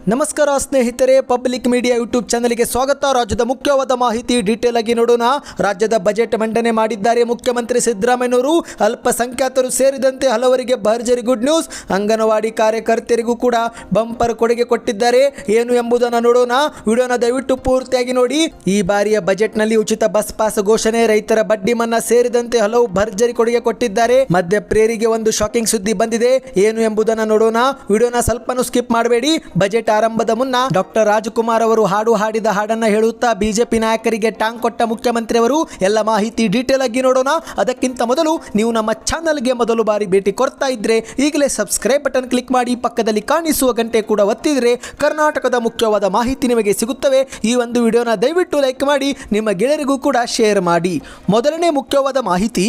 ನಮಸ್ಕಾರ ಸ್ನೇಹಿತರೆ, public media YouTube ಚಾನಲ್ಗೆ ಸ್ವಾಗತ. ರಾಜ್ಯದ ಮುಖ್ಯವಾದ ಮಾಹಿತಿ ಡೀಟೇಲ್ ಆಗಿ ನೋಡೋಣ. ರಾಜ್ಯದ ಬಜೆಟ್ ಮಂಡನೆ ಮಾಡಿದ್ದಾರೆ ಮುಖ್ಯಮಂತ್ರಿ ಸಿದ್ದರಾಮಯ್ಯನವರು. ಅಲ್ಪಸಂಖ್ಯಾತರು ಸೇರಿದಂತೆ ಹಲವರಿಗೆ ಭರ್ಜರಿ ಗುಡ್ ನ್ಯೂಸ್. ಅಂಗನವಾಡಿ ಕಾರ್ಯಕರ್ತರಿಗೂ ಕೂಡ ಬಂಪರ್ ಕೊಡುಗೆ ಕೊಟ್ಟಿದ್ದಾರೆ. ಏನು ಎಂಬುದನ್ನು ನೋಡೋಣ. ವಿಡಿಯೋನ ದಯವಿಟ್ಟು ಪೂರ್ತಿಯಾಗಿ ನೋಡಿ. ಈ ಬಾರಿಯ ಬಜೆಟ್ನಲ್ಲಿ ಉಚಿತ ಬಸ್ ಪಾಸ್ ಘೋಷಣೆ, ರೈತರ ಬಡ್ಡಿ ಮನ್ನಾ ಸೇರಿದಂತೆ ಹಲವು ಭರ್ಜರಿ ಕೊಡುಗೆ ಕೊಟ್ಟಿದ್ದಾರೆ. ಮಧ್ಯ ಪ್ರೇರಿಗೆ ಒಂದು ಶಾಕಿಂಗ್ ಸುದ್ದಿ ಬಂದಿದೆ. ಏನು ಎಂಬುದನ್ನು ನೋಡೋಣ. ವಿಡಿಯೋನ ಸ್ವಲ್ಪನೂ ಸ್ಕಿಪ್ ಮಾಡಬೇಡಿ. ಬಜೆಟ್ ಆರಂಭದ ಮುನ್ನ ಡಾಕ್ಟರ್ ರಾಜಕುಮಾರ್ ಅವರು ಹಾಡು ಹಾಡಿದ ಹಾಡನ್ನ ಹೇಳುತ್ತಾ ಬಿಜೆಪಿ ನಾಯಕರಿಗೆ ಟಾಂಗ್ ಕೊಟ್ಟ ಮುಖ್ಯಮಂತ್ರಿ ಅವರು ಎಲ್ಲ ಮಾಹಿತಿ ಡೀಟೇಲ್ ಆಗಿ ನೋಡೋಣ. ಅದಕ್ಕಿಂತ ಮೊದಲು ನೀವು ನಮ್ಮ ಚಾನಲ್ಗೆ ಮೊದಲು ಬಾರಿ ಭೇಟಿ ಕೊಡ್ತಾ ಇದ್ರೆ, ಈಗಲೇ ಸಬ್ಸ್ಕ್ರೈಬ್ ಬಟನ್ ಕ್ಲಿಕ್ ಮಾಡಿ ಪಕ್ಕದಲ್ಲಿ ಕಾಣಿಸುವ ಗಂಟೆ ಕೂಡ ಒತ್ತಿದ್ರೆ ಕರ್ನಾಟಕದ ಮುಖ್ಯವಾದ ಮಾಹಿತಿ ನಿಮಗೆ ಸಿಗುತ್ತವೆ. ಈ ಒಂದು ವಿಡಿಯೋನ ದಯವಿಟ್ಟು ಲೈಕ್ ಮಾಡಿ, ನಿಮ್ಮ ಗೆಳೆಯರಿಗೂ ಕೂಡ ಶೇರ್ ಮಾಡಿ. ಮೊದಲನೇ ಮುಖ್ಯವಾದ ಮಾಹಿತಿ.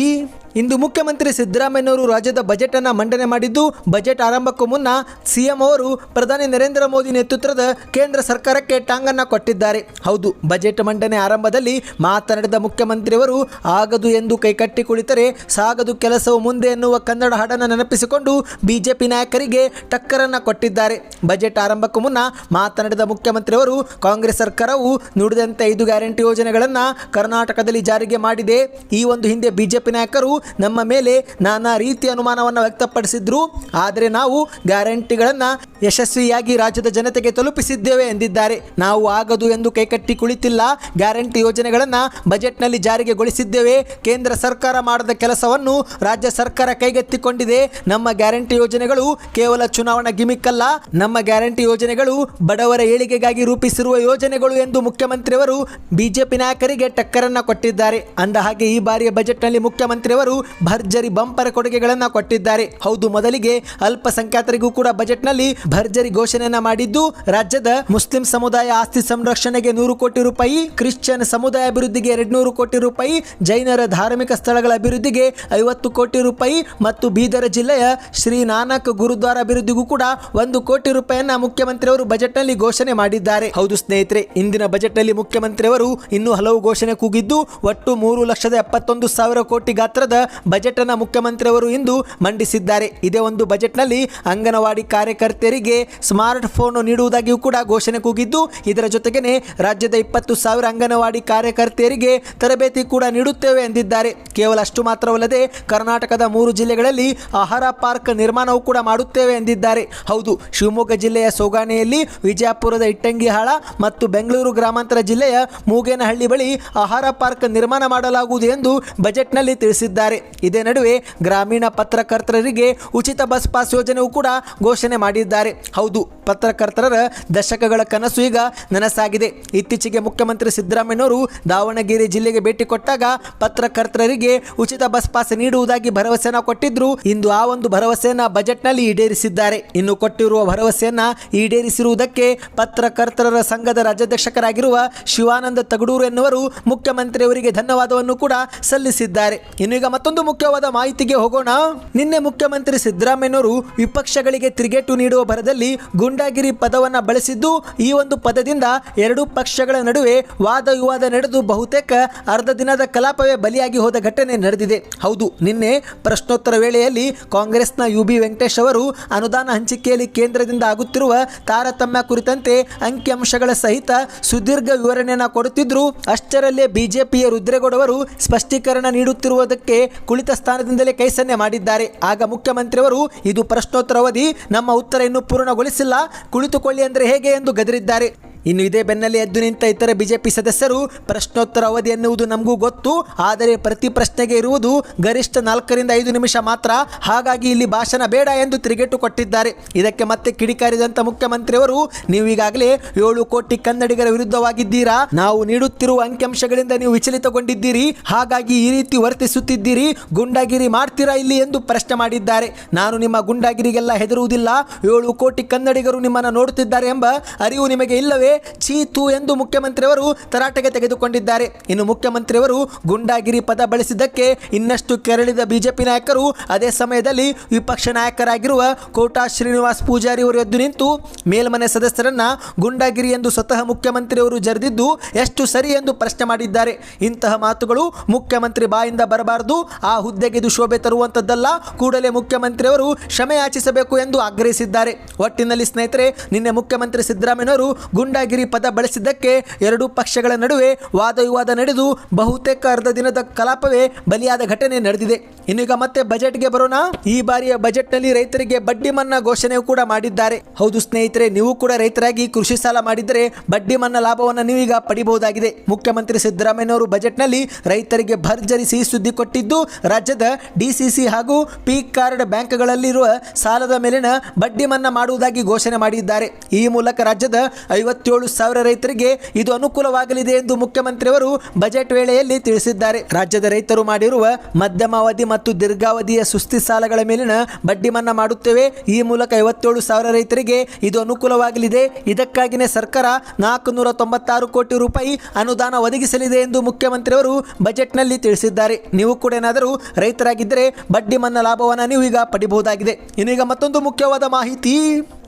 ಇಂದು ಮುಖ್ಯಮಂತ್ರಿ ಸಿದ್ದರಾಮಯ್ಯನವರು ರಾಜ್ಯದ ಬಜೆಟ್ ಅನ್ನು ಮಂಡನೆ ಮಾಡಿದ್ದು, ಬಜೆಟ್ ಆರಂಭಕ್ಕೂ ಮುನ್ನ ಸಿಎಂ ಅವರು ಪ್ರಧಾನಿ ನರೇಂದ್ರ ಮೋದಿ ನೇತೃತ್ವದ ಕೇಂದ್ರ ಸರ್ಕಾರಕ್ಕೆ ಟಾಂಗನ್ನು ಕೊಟ್ಟಿದ್ದಾರೆ. ಹೌದು, ಬಜೆಟ್ ಮಂಡನೆ ಆರಂಭದಲ್ಲಿ ಮಾತನಾಡಿದ ಮುಖ್ಯಮಂತ್ರಿಯವರು, ಆಗದು ಎಂದು ಕೈಕಟ್ಟಿ ಕುಳಿತರೆ ಸಾಗದು ಕೆಲಸವು ಮುಂದೆ ಎನ್ನುವ ಕನ್ನಡ ಹಾಡನ್ನು ನೆನಪಿಸಿಕೊಂಡು ಬಿಜೆಪಿ ನಾಯಕರಿಗೆ ಟಕ್ಕರನ್ನು ಕೊಟ್ಟಿದ್ದಾರೆ. ಬಜೆಟ್ ಆರಂಭಕ್ಕೂ ಮುನ್ನ ಮಾತನಾಡಿದ ಮುಖ್ಯಮಂತ್ರಿಯವರು, ಕಾಂಗ್ರೆಸ್ ಸರ್ಕಾರವು ನುಡಿದಂತೆ ಐದು ಗ್ಯಾರಂಟಿ ಯೋಜನೆಗಳನ್ನು ಕರ್ನಾಟಕದಲ್ಲಿ ಜಾರಿಗೆ ಮಾಡಿದೆ. ಈ ಒಂದು ಹಿಂದೆ ಬಿಜೆಪಿ ನಾಯಕರು ನಮ್ಮ ಮೇಲೆ ನಾನಾ ರೀತಿಯ ಅನುಮಾನವನ್ನು ವ್ಯಕ್ತಪಡಿಸಿದ್ರು. ಆದರೆ ನಾವು ಗ್ಯಾರಂಟಿಗಳನ್ನು ಯಶಸ್ವಿಯಾಗಿ ರಾಜ್ಯದ ಜನತೆಗೆ ತಲುಪಿಸಿದ್ದೇವೆ ಎಂದಿದ್ದಾರೆ. ನಾವು ಆಗದು ಎಂದು ಕೈಕಟ್ಟಿ ಕುಳಿತಿಲ್ಲ. ಗ್ಯಾರಂಟಿ ಯೋಜನೆಗಳನ್ನು ಬಜೆಟ್ನಲ್ಲಿ ಜಾರಿಗೆಗೊಳಿಸಿದ್ದೇವೆ ಕೇಂದ್ರ ಸರ್ಕಾರ ಮಾಡದ ಕೆಲಸವನ್ನು ರಾಜ್ಯ ಸರ್ಕಾರ ಕೈಗೆತ್ತಿಕೊಂಡಿದೆ. ನಮ್ಮ ಗ್ಯಾರಂಟಿ ಯೋಜನೆಗಳು ಕೇವಲ ಚುನಾವಣಾ ಗಿಮಿಕ್ ಅಲ್ಲ. ನಮ್ಮ ಗ್ಯಾರಂಟಿ ಯೋಜನೆಗಳು ಬಡವರ ಏಳಿಗೆಗಾಗಿ ರೂಪಿಸಿರುವ ಯೋಜನೆಗಳು ಎಂದು ಮುಖ್ಯಮಂತ್ರಿಯವರು ಬಿಜೆಪಿ ನಾಯಕರಿಗೆ ಟಕ್ಕರನ್ನು ಕೊಟ್ಟಿದ್ದಾರೆ. ಅಂದ ಹಾಗೆ ಈ ಬಾರಿಯ ಬಜೆಟ್ನಲ್ಲಿ ಮುಖ್ಯಮಂತ್ರಿಯವರು ಭರ್ಜರಿ ಬಂಪರ್ ಕೊಡುಗೆಗಳನ್ನು ಕೊಟ್ಟಿದ್ದಾರೆ. ಹೌದು, ಮೊದಲಿಗೆ ಅಲ್ಪಸಂಖ್ಯಾತರಿಗೂ ಕೂಡ ಬಜೆಟ್ನಲ್ಲಿ ಭರ್ಜರಿ ಘೋಷಣೆಯನ್ನ ಮಾಡಿದ್ದು, ರಾಜ್ಯದ ಮುಸ್ಲಿಂ ಸಮುದಾಯ ಆಸ್ತಿ ಸಂರಕ್ಷಣೆಗೆ ನೂರು ಕೋಟಿ ರೂಪಾಯಿ, ಕ್ರಿಶ್ಚಿಯನ್ ಸಮುದಾಯ ಅಭಿವೃದ್ಧಿಗೆ ಎರಡ್ನೂರು ಕೋಟಿ ರೂಪಾಯಿ, ಜೈನರ ಧಾರ್ಮಿಕ ಸ್ಥಳಗಳ ಅಭಿವೃದ್ಧಿಗೆ ಐವತ್ತು ಕೋಟಿ ರೂಪಾಯಿ ಮತ್ತು ಬೀದರ ಜಿಲ್ಲೆಯ ಶ್ರೀ ನಾನಕ್ ಗುರುದ್ವಾರ ಅಭಿವೃದ್ಧಿಗೂ ಕೂಡ ಒಂದು ಕೋಟಿ ರೂಪಾಯಿಯನ್ನ ಮುಖ್ಯಮಂತ್ರಿಯವರು ಬಜೆಟ್ನಲ್ಲಿ ಘೋಷಣೆ ಮಾಡಿದ್ದಾರೆ. ಹೌದು ಸ್ನೇಹಿತರೆ, ಇಂದಿನ ಬಜೆಟ್ನಲ್ಲಿ ಮುಖ್ಯಮಂತ್ರಿಯವರು ಇನ್ನೂ ಹಲವು ಘೋಷಣೆ ಕೂಗಿದ್ದು, ಒಟ್ಟು ಮೂರು ಲಕ್ಷದ ಎಪ್ಪತ್ತೊಂದು ಸಾವಿರ ಕೋಟಿ ಗಾತ್ರದ ಬಜೆಟ್ ಅನ್ನ ಮುಖ್ಯಮಂತ್ರಿಯವರು ಇಂದು ಮಂಡಿಸಿದ್ದಾರೆ. ಇದೇ ಒಂದು ಬಜೆಟ್ನಲ್ಲಿ ಅಂಗನವಾಡಿ ಕಾರ್ಯಕರ್ತೆಯರಿಗೆ ಸ್ಮಾರ್ಟ್ ಫೋನ್ ನೀಡುವುದಾಗಿಯೂ ಕೂಡ ಘೋಷಣೆ ಕೂಗಿದ್ದು, ಇದರ ಜೊತೆಗೇನೆ ರಾಜ್ಯದ ಇಪ್ಪತ್ತು ಸಾವಿರ ಅಂಗನವಾಡಿ ಕಾರ್ಯಕರ್ತೆಯರಿಗೆ ತರಬೇತಿ ಕೂಡ ನೀಡುತ್ತೇವೆ ಎಂದಿದ್ದಾರೆ. ಕೇವಲ ಅಷ್ಟು ಮಾತ್ರವಲ್ಲದೆ ಕರ್ನಾಟಕದ ಮೂರು ಜಿಲ್ಲೆಗಳಲ್ಲಿ ಆಹಾರ ಪಾರ್ಕ್ ನಿರ್ಮಾಣವೂ ಕೂಡ ಮಾಡುತ್ತೇವೆ ಎಂದಿದ್ದಾರೆ. ಹೌದು, ಶಿವಮೊಗ್ಗ ಜಿಲ್ಲೆಯ ಸೋಗಾನೆಯಲ್ಲಿ ವಿಜಯಪುರದ ಇಟ್ಟಂಗಿಹಾಳ ಮತ್ತು ಬೆಂಗಳೂರು ಗ್ರಾಮಾಂತರ ಜಿಲ್ಲೆಯ ಮೂಗೇನಹಳ್ಳಿ ಬಳಿ ಆಹಾರ ಪಾರ್ಕ್ ನಿರ್ಮಾಣ ಮಾಡಲಾಗುವುದು ಎಂದು ಬಜೆಟ್ನಲ್ಲಿ ತಿಳಿಸಿದ್ದಾರೆ. ಇದೇ ನಡುವೆ ಗ್ರಾಮೀಣ ಪತ್ರಕರ್ತರಿಗೆ ಉಚಿತ ಬಸ್ ಪಾಸ್ ಯೋಜನೆಯೂ ಕೂಡ ಘೋಷಣೆ ಮಾಡಿದ್ದಾರೆ. ಹೌದು, ಪತ್ರಕರ್ತರ ದಶಕಗಳ ಕನಸು ಈಗ ನನಸಾಗಿದೆ. ಇತ್ತೀಚೆಗೆ ಮುಖ್ಯಮಂತ್ರಿ ಸಿದ್ದರಾಮಯ್ಯನವರು ದಾವಣಗೆರೆ ಜಿಲ್ಲೆಗೆ ಭೇಟಿ ಕೊಟ್ಟಾಗ ಪತ್ರಕರ್ತರಿಗೆ ಉಚಿತ ಬಸ್ ಪಾಸ್ ನೀಡುವುದಾಗಿ ಭರವಸೆಯನ್ನು ಕೊಟ್ಟಿದ್ರು. ಇಂದು ಆ ಒಂದು ಭರವಸೆಯನ್ನ ಬಜೆಟ್ನಲ್ಲಿ ಈಡೇರಿಸಿದ್ದಾರೆ. ಇನ್ನು ಕೊಟ್ಟಿರುವ ಭರವಸೆಯನ್ನ ಈಡೇರಿಸಿರುವುದಕ್ಕೆ ಪತ್ರಕರ್ತರ ಸಂಘದ ರಾಜ್ಯಾಧ್ಯಕ್ಷಕರಾಗಿರುವ ಶಿವಾನಂದ ತಗಡೂರು ಎನ್ನುವರು ಮುಖ್ಯಮಂತ್ರಿಯವರಿಗೆ ಧನ್ಯವಾದವನ್ನು ಕೂಡ ಸಲ್ಲಿಸಿದ್ದಾರೆ. ಇನ್ನು ಈಗ ಮತ್ತೊಂದು ಮುಖ್ಯವಾದ ಮಾಹಿತಿಗೆ ಹೋಗೋಣ. ನಿನ್ನೆ ಮುಖ್ಯಮಂತ್ರಿ ಸಿದ್ದರಾಮಯ್ಯನವರು ವಿಪಕ್ಷಗಳಿಗೆ ತಿರುಗೇಟು ನೀಡುವ ಭರದಲ್ಲಿ ಗುಂಡಾಗಿರಿ ಪದವನ್ನು ಬಳಸಿದ್ದು, ಈ ಒಂದು ಪದದಿಂದ ಎರಡೂ ಪಕ್ಷಗಳ ನಡುವೆ ವಾದ ವಿವಾದ ನಡೆದು ಬಹುತೇಕ ಅರ್ಧ ದಿನದ ಕಲಾಪವೇ ಬಲಿಯಾಗಿ ಹೋದ ಘಟನೆ ನಡೆದಿದೆ. ಹೌದು, ನಿನ್ನೆ ಪ್ರಶ್ನೋತ್ತರ ವೇಳೆಯಲ್ಲಿ ಕಾಂಗ್ರೆಸ್ನ ಯು ಬಿ ವೆಂಕಟೇಶ್ ಅವರು ಅನುದಾನ ಹಂಚಿಕೆಯಲ್ಲಿ ಕೇಂದ್ರದಿಂದ ಆಗುತ್ತಿರುವ ತಾರತಮ್ಯ ಕುರಿತಂತೆ ಅಂಕಿಅಂಶಗಳ ಸಹಿತ ಸುದೀರ್ಘ ವಿವರಣೆಯನ್ನು ಕೊಡುತ್ತಿದ್ರು ಅಷ್ಟರಲ್ಲೇ ಬಿಜೆಪಿಯ ರುದ್ರೇಗೌಡ ಅವರು ಸ್ಪಷ್ಟೀಕರಣ ನೀಡುತ್ತಿರುವುದಕ್ಕೆ ಕುಳಿತ ಸ್ಥಾನದಿಂದಲೇ ಕೈಸನ್ನೆ ಮಾಡಿದ್ದಾರೆ. ಆಗ ಮುಖ್ಯಮಂತ್ರಿಯವರು, ಇದು ಪ್ರಶ್ನೋತ್ತರ ಅವಧಿ ನಮ್ಮ ಉತ್ತರ ಇನ್ನೂ ಪೂರ್ಣಗೊಳಿಸಿಲ್ಲ. ಕುಳಿತುಕೊಳ್ಳಿ ಅಂದರೆ ಹೇಗೆ? ಎಂದು ಗದರಿದ್ದಾರೆ. ಇನ್ನು ಇದೇ ಬೆನ್ನಲ್ಲಿ ಎದ್ದು ನಿಂತ ಇತರ ಬಿಜೆಪಿ ಸದಸ್ಯರು ಪ್ರಶ್ನೋತ್ತರ ಅವಧಿ ಎನ್ನುವುದು ನಮಗೂ ಗೊತ್ತು, ಆದರೆ ಪ್ರತಿ ಪ್ರಶ್ನೆಗೆ ಇರುವುದು ಗರಿಷ್ಠ ನಾಲ್ಕರಿಂದ ಐದು ನಿಮಿಷ ಮಾತ್ರ. ಹಾಗಾಗಿ ಇಲ್ಲಿ ಭಾಷಣ ಬೇಡ ಎಂದು ತಿರುಗೇಟು ಕೊಟ್ಟಿದ್ದಾರೆ. ಇದಕ್ಕೆ ಮತ್ತೆ ಕಿಡಿಕಾರಿದಂತ ಮುಖ್ಯಮಂತ್ರಿಯವರು, ನೀವು ಈಗಾಗಲೇ ಏಳು ಕೋಟಿ ಕನ್ನಡಿಗರ ವಿರುದ್ಧವಾಗಿದ್ದೀರಾ? ನಾವು ನೀಡುತ್ತಿರುವ ಅಂಕಿಅಂಶಗಳಿಂದ ನೀವು ವಿಚಲಿತಗೊಂಡಿದ್ದೀರಿ. ಹಾಗಾಗಿ ಈ ರೀತಿ ವರ್ತಿಸುತ್ತಿದ್ದೀರಿ. ಗುಂಡಾಗಿರಿ ಮಾಡ್ತೀರಾ ಇಲ್ಲಿ ಎಂದು ಪ್ರಶ್ನೆ ಮಾಡಿದ್ದಾರೆ. ನಾನು ನಿಮ್ಮ ಗುಂಡಾಗಿರಿಗೆಲ್ಲ ಹೆದರುವುದಿಲ್ಲ. ಏಳು ಕೋಟಿ ಕನ್ನಡಿಗರು ನಿಮ್ಮನ್ನು ನೋಡುತ್ತಿದ್ದಾರೆ ಎಂಬ ಅರಿವು ನಿಮಗೆ ಇಲ್ಲವೇ? ಚೀತು ಎಂದು ಮುಖ್ಯಮಂತ್ರಿಯವರು ತರಾಟೆಗೆ ತೆಗೆದುಕೊಂಡಿದ್ದಾರೆ. ಇನ್ನು ಮುಖ್ಯಮಂತ್ರಿಯವರು ಗುಂಡಾಗಿರಿ ಪದ ಬಳಸಿದ್ದಕ್ಕೆ ಇನ್ನಷ್ಟು ಕೆರಳಿದ ಬಿಜೆಪಿ ನಾಯಕರು ಅದೇ ಸಮಯದಲ್ಲಿ ವಿಪಕ್ಷ ನಾಯಕರಾಗಿರುವ ಕೋಟಾ ಶ್ರೀನಿವಾಸ್ ಪೂಜಾರಿ ಅವರು ಎದ್ದು ನಿಂತು ಮೇಲ್ಮನೆ ಸದಸ್ಯರನ್ನ ಗುಂಡಾಗಿರಿ ಎಂದು ಸ್ವತಃ ಮುಖ್ಯಮಂತ್ರಿಯವರು ಜರಿದಿದ್ದು ಎಷ್ಟು ಸರಿ ಎಂದು ಪ್ರಶ್ನೆ ಮಾಡಿದ್ದಾರೆ. ಇಂತಹ ಮಾತುಗಳು ಮುಖ್ಯಮಂತ್ರಿ ಬಾಯಿಂದ ಬರಬಾರದು. ಆ ಹುದ್ದೆಗೆ ಇದು ಶೋಭೆ ತರುವಂತದ್ದಲ್ಲ. ಕೂಡಲೇ ಮುಖ್ಯಮಂತ್ರಿಯವರು ಕ್ಷಮೆ ಯಾಚಿಸಬೇಕು ಎಂದು ಆಗ್ರಹಿಸಿದ್ದಾರೆ. ಒಟ್ಟಿನಲ್ಲಿ ಸ್ನೇಹಿತರೆ, ನಿನ್ನೆ ಮುಖ್ಯಮಂತ್ರಿ ಸಿದ್ದರಾಮಯ್ಯನವರು ಗುಂಡಾಗಿರಿ ಪದ ಬಳಸಿದ್ದಕ್ಕೆ ಎರಡು ಪಕ್ಷಗಳ ನಡುವೆ ವಾದ ವಿವಾದ ನಡೆದು ಬಹುತೇಕ ಅರ್ಧ ದಿನದ ಕಲಾಪವೇ ಬಲಿಯಾದ ಘಟನೆ ನಡೆದಿದೆ. ಇನ್ನೀಗ ಮತ್ತೆ ಬಜೆಟ್ಗೆ ಬರೋಣ. ಈ ಬಾರಿಯ ಬಜೆಟ್ನಲ್ಲಿ ರೈತರಿಗೆ ಬಡ್ಡಿ ಮನ್ನಾ ಘೋಷಣೆ ಕೂಡ ಮಾಡಿದ್ದಾರೆ. ಹೌದು ಸ್ನೇಹಿತರೆ, ನೀವು ಕೂಡ ರೈತರಾಗಿ ಕೃಷಿ ಸಾಲ ಮಾಡಿದರೆ ಬಡ್ಡಿ ಮನ್ನಾ ಲಾಭವನ್ನು ನೀವೀಗ ಪಡಿಬಹುದಾಗಿದೆ. ಮುಖ್ಯಮಂತ್ರಿ ಸಿದ್ದರಾಮಯ್ಯನವರು ಬಜೆಟ್ನಲ್ಲಿ ರೈತರಿಗೆ ಭರ್ಜರಿ ಸಿಹಿ ಸುದ್ದಿ ಕೊಟ್ಟಿದ್ದು, ರಾಜ್ಯದ ಡಿಸಿಸಿ ಹಾಗೂ ಪಿ ಕಾರ್ಡ್ ಬ್ಯಾಂಕ್ಗಳಲ್ಲಿರುವ ಸಾಲದ ಮೇಲಿನ ಬಡ್ಡಿ ಮನ್ನಾ ಮಾಡುವುದಾಗಿ ಘೋಷಣೆ ಮಾಡಿದ್ದಾರೆ. ಈ ಮೂಲಕ ರಾಜ್ಯದ ಐವತ್ತೇಳು ಸಾವಿರ ರೈತರಿಗೆ ಇದು ಅನುಕೂಲವಾಗಲಿದೆ ಎಂದು ಮುಖ್ಯಮಂತ್ರಿಯವರು ಬಜೆಟ್ ವೇಳೆಯಲ್ಲಿ ತಿಳಿಸಿದ್ದಾರೆ. ರಾಜ್ಯದ ರೈತರು ಮಾಡಿರುವ ಮಧ್ಯಮಾವಧಿ ಮತ್ತು ದೀರ್ಘಾವಧಿಯ ಸುಸ್ತಿ ಸಾಲಗಳ ಮೇಲಿನ ಬಡ್ಡಿ ಮನ್ನಾ ಮಾಡುತ್ತೇವೆ. ಈ ಮೂಲಕ ಐವತ್ತೇಳು ಸಾವಿರ ರೈತರಿಗೆ ಇದು ಅನುಕೂಲವಾಗಲಿದೆ. ಇದಕ್ಕಾಗಿಯೇ ಸರ್ಕಾರ ನಾಲ್ಕು ನೂರ ತೊಂಬತ್ತಾರು ಕೋಟಿ ರೂಪಾಯಿ ಅನುದಾನ ಒದಗಿಸಲಿದೆ ಎಂದು ಮುಖ್ಯಮಂತ್ರಿಯವರು ಬಜೆಟ್ನಲ್ಲಿ ತಿಳಿಸಿದ್ದಾರೆ. ನೀವು ಕೂಡ ಏನಾದರೂ ರೈತರಾಗಿದ್ದರೆ ಬಡ್ಡಿ ಮನ್ನಾ ಲಾಭವನ್ನು ನೀವು ಈಗ ಪಡಿಬಹುದಾಗಿದೆ. ಇನ್ನೀಗ ಮತ್ತೊಂದು ಮುಖ್ಯವಾದ ಮಾಹಿತಿ.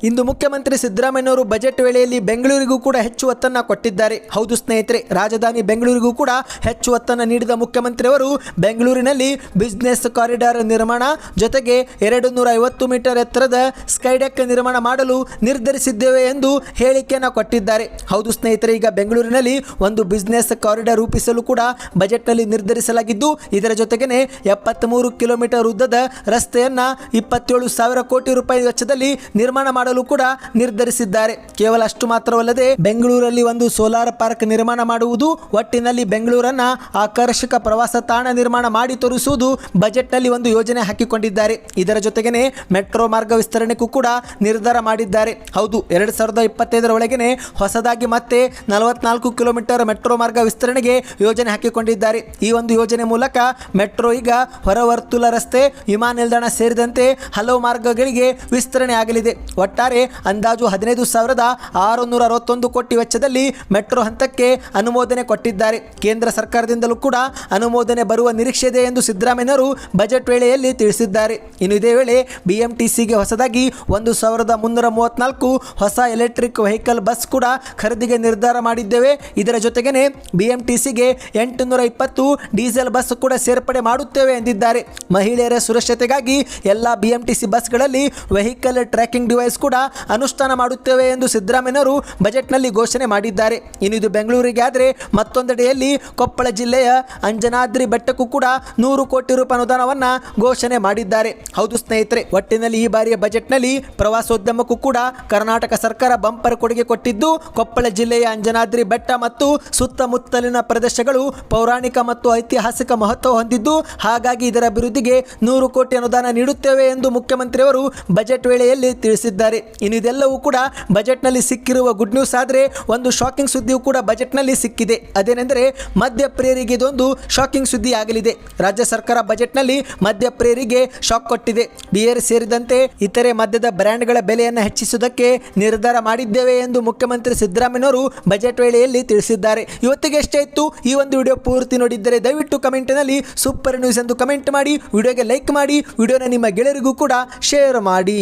ಇಂದು ಮುಖ್ಯಮಂತ್ರಿ ಸಿದ್ದರಾಮಯ್ಯನವರು ಬಜೆಟ್ ವೇಳೆಯಲ್ಲಿ ಬೆಂಗಳೂರಿಗೂ ಕೂಡ ಹೆಚ್ಚು ಒತ್ತನ್ನು ಕೊಟ್ಟಿದ್ದಾರೆ. ಹೌದು ಸ್ನೇಹಿತರೆ, ರಾಜಧಾನಿ ಬೆಂಗಳೂರಿಗೂ ಕೂಡ ಹೆಚ್ಚು ಒತ್ತನ್ನು ನೀಡಿದ ಮುಖ್ಯಮಂತ್ರಿಯವರು ಬೆಂಗಳೂರಿನಲ್ಲಿ ಬಿಸ್ನೆಸ್ ಕಾರಿಡಾರ್ ನಿರ್ಮಾಣ ಜೊತೆಗೆ ಎರಡು ನೂರ ಐವತ್ತು ಮೀಟರ್ ಎತ್ತರದ ಸ್ಕೈಡೆಕ್ ನಿರ್ಮಾಣ ಮಾಡಲು ನಿರ್ಧರಿಸಿದ್ದೇವೆ ಎಂದು ಹೇಳಿಕೆಯನ್ನು ಕೊಟ್ಟಿದ್ದಾರೆ. ಹೌದು ಸ್ನೇಹಿತರೆ, ಈಗ ಬೆಂಗಳೂರಿನಲ್ಲಿ ಒಂದು ಬಿಸ್ನೆಸ್ ಕಾರಿಡಾರ್ ರೂಪಿಸಲು ಕೂಡ ಬಜೆಟ್ನಲ್ಲಿ ನಿರ್ಧರಿಸಲಾಗಿದ್ದು, ಇದರ ಜೊತೆಗೇನೆ ಎಪ್ಪತ್ತ್ಮೂರು ಕಿಲೋಮೀಟರ್ ಉದ್ದದ ರಸ್ತೆಯನ್ನ ಇಪ್ಪತ್ತೇಳು ಸಾವಿರ ಕೋಟಿ ರೂಪಾಯಿ ವೆಚ್ಚದಲ್ಲಿ ನಿರ್ಮಾಣ ಮಾಡಲು ಕೂಡ ನಿರ್ಧರಿಸಿದ್ದಾರೆ. ಕೇವಲ ಅಷ್ಟು ಮಾತ್ರವಲ್ಲದೆ ಬೆಂಗಳೂರಲ್ಲಿ ಒಂದು ಸೋಲಾರ್ ಪಾರ್ಕ್ ನಿರ್ಮಾಣ ಮಾಡುವುದು ಒಟ್ಟಿನಲ್ಲಿ ಬೆಂಗಳೂರನ್ನ ಆಕರ್ಷಕ ಪ್ರವಾಸ ತಾಣ ನಿರ್ಮಾಣ ಮಾಡಿ ತೋರಿಸುವುದು ಬಜೆಟ್ನಲ್ಲಿ ಒಂದು ಯೋಜನೆ ಹಾಕಿಕೊಂಡಿದ್ದಾರೆ. ಇದರ ಜೊತೆಗೇನೆ ಮೆಟ್ರೋ ಮಾರ್ಗ ವಿಸ್ತರಣೆಗೂ ಕೂಡ ನಿರ್ಧಾರ ಮಾಡಿದ್ದಾರೆ. ಹೌದು, ಎರಡು ಸಾವಿರದ ಇಪ್ಪತ್ತೈದರ ಒಳಗೆನೆ ಹೊಸದಾಗಿ ಮತ್ತೆ ನಲವತ್ನಾಲ್ಕು ಕಿಲೋಮೀಟರ್ ಮೆಟ್ರೋ ಮಾರ್ಗ ವಿಸ್ತರಣೆಗೆ ಯೋಜನೆ ಹಾಕಿಕೊಂಡಿದ್ದಾರೆ. ಈ ಒಂದು ಯೋಜನೆ ಮೂಲಕ ಮೆಟ್ರೋ ಈಗ ಹೊರವರ್ತುಲ ರಸ್ತೆ, ವಿಮಾನ ನಿಲ್ದಾಣ ಸೇರಿದಂತೆ ಹಲವು ಮಾರ್ಗಗಳಿಗೆ ವಿಸ್ತರಣೆ ಆಗಲಿದೆ. ಒಟ್ಟಾರೆ ಅಂದಾಜು ಹದಿನೈದು ಸಾವಿರದ ಆರುನೂರ ಅರವತ್ತೊಂದು ಕೋಟಿ ವೆಚ್ಚದಲ್ಲಿ ಮೆಟ್ರೋ ಹಂತಕ್ಕೆ ಅನುಮೋದನೆ ಕೊಟ್ಟಿದ್ದಾರೆ. ಕೇಂದ್ರ ಸರ್ಕಾರದಿಂದಲೂ ಕೂಡ ಅನುಮೋದನೆ ಬರುವ ನಿರೀಕ್ಷೆ ಇದೆ ಎಂದು ಸಿದ್ದರಾಮಯ್ಯರು ಬಜೆಟ್ ವೇಳೆಯಲ್ಲಿ ತಿಳಿಸಿದ್ದಾರೆ. ಇನ್ನು ಇದೇ ವೇಳೆ ಬಿಎಂಟಿಸಿಗೆ ಹೊಸದಾಗಿ ಒಂದು ಸಾವಿರದ ಮುನ್ನೂರ ಮೂವತ್ನಾಲ್ಕು ಹೊಸ ಎಲೆಕ್ಟ್ರಿಕ್ ವೆಹಿಕಲ್ ಬಸ್ ಕೂಡ ಖರೀದಿಗೆ ನಿರ್ಧಾರ ಮಾಡಿದ್ದೇವೆ. ಇದರ ಜೊತೆಗೇ ಬಿಎಂಟಿಸಿಗೆ ಎಂಟುನೂರ ಇಪ್ಪತ್ತು ಡೀಸೆಲ್ ಬಸ್ ಕೂಡ ಸೇರ್ಪಡೆ ಮಾಡುತ್ತೇವೆ ಎಂದಿದ್ದಾರೆ. ಮಹಿಳೆಯರ ಸುರಕ್ಷತೆಗಾಗಿ ಎಲ್ಲ ಬಿಎಂಟಿಸಿ ಬಸ್ಗಳಲ್ಲಿ ವೆಹಿಕಲ್ ಟ್ರ್ಯಾಕಿಂಗ್ ಡಿವೈಸ್ ಕೂಡ ಅನುಷ್ಠಾನ ಮಾಡುತ್ತೇವೆ ಎಂದು ಸಿದ್ದರಾಮಯ್ಯನವರು ಬಜೆಟ್ನಲ್ಲಿ ಘೋಷಣೆ ಮಾಡಿದ್ದಾರೆ. ಇದು ಬೆಂಗಳೂರಿಗೆ ಆದರೆ ಮತ್ತೊಂದೆಡೆಯಲ್ಲಿ ಕೊಪ್ಪಳ ಜಿಲ್ಲೆಯ ಅಂಜನಾದ್ರಿ ಬೆಟ್ಟಕ್ಕೂ ಕೂಡ ನೂರು ಕೋಟಿ ರೂಪಾಯಿ ಅನುದಾನವನ್ನು ಘೋಷಣೆ ಮಾಡಿದ್ದಾರೆ. ಹೌದು ಸ್ನೇಹಿತರೆ, ಒಟ್ಟಿನಲ್ಲಿ ಈ ಬಾರಿಯ ಬಜೆಟ್ನಲ್ಲಿ ಪ್ರವಾಸೋದ್ಯಮಕ್ಕೂ ಕೂಡ ಕರ್ನಾಟಕ ಸರ್ಕಾರ ಬಂಪರ್ ಕೊಡುಗೆ ಕೊಟ್ಟಿದ್ದು, ಕೊಪ್ಪಳ ಜಿಲ್ಲೆಯ ಅಂಜನಾದ್ರಿ ಬೆಟ್ಟ ಮತ್ತು ಸುತ್ತಮುತ್ತಲಿನ ಪ್ರದೇಶಗಳು ಪೌರಾಣಿಕ ಮತ್ತು ಐತಿಹಾಸಿಕ ಮಹತ್ವ ಹೊಂದಿದ್ದು, ಹಾಗಾಗಿ ಇದರ ಅಭಿವೃದ್ಧಿಗೆ ನೂರು ಕೋಟಿ ಅನುದಾನ ನೀಡುತ್ತೇವೆ ಎಂದು ಮುಖ್ಯಮಂತ್ರಿಯವರು ಬಜೆಟ್ ವೇಳೆಯಲ್ಲಿ ತಿಳಿಸಿದ್ದಾರೆ. ಇನ್ನು ಇದೆಲ್ಲವೂ ಕೂಡ ಬಜೆಟ್ನಲ್ಲಿ ಸಿಕ್ಕಿರುವ ಗುಡ್ ನ್ಯೂಸ್ ಆದರೆ ಒಂದು ಶಾಕಿಂಗ್ ಸುದ್ದಿಯೂ ಕೂಡ ಬಜೆಟ್ನಲ್ಲಿ ಸಿಕ್ಕಿದೆ. ಅದೇನೆಂದರೆ ಮದ್ಯಪ್ರಿಯರಿಗೆ ಇದೊಂದು ಶಾಕಿಂಗ್ ಸುದ್ದಿ ಆಗಲಿದೆ. ರಾಜ್ಯ ಸರ್ಕಾರ ಬಜೆಟ್ನಲ್ಲಿ ಮದ್ಯಪ್ರಿಯರಿಗೆ ಶಾಕ್ ಕೊಟ್ಟಿದೆ. ಬಿಯರ್ ಸೇರಿದಂತೆ ಇತರೆ ಮದ್ಯದ ಬ್ರ್ಯಾಂಡ್ಗಳ ಬೆಲೆಯನ್ನು ಹೆಚ್ಚಿಸುವುದಕ್ಕೆ ನಿರ್ಧಾರ ಮಾಡಿದ್ದೇವೆ ಎಂದು ಮುಖ್ಯಮಂತ್ರಿ ಸಿದ್ದರಾಮಯ್ಯವರು ಬಜೆಟ್ ವೇಳೆಯಲ್ಲಿ ತಿಳಿಸಿದ್ದಾರೆ. ಇವತ್ತಿಗೆ ಎಷ್ಟೇ ಇತ್ತು, ಈ ಒಂದು ವಿಡಿಯೋ ಪೂರ್ತಿ ನೋಡಿದ್ದರೆ ದಯವಿಟ್ಟು ಕಮೆಂಟ್ನಲ್ಲಿ ಸೂಪರ್ ನ್ಯೂಸ್ ಎಂದು ಕಮೆಂಟ್ ಮಾಡಿ, ವಿಡಿಯೋಗೆ ಲೈಕ್ ಮಾಡಿ, ವಿಡಿಯೋನ ನಿಮ್ಮ ಗೆಳೆಯರಿಗೂ ಕೂಡ ಶೇರ್ ಮಾಡಿ.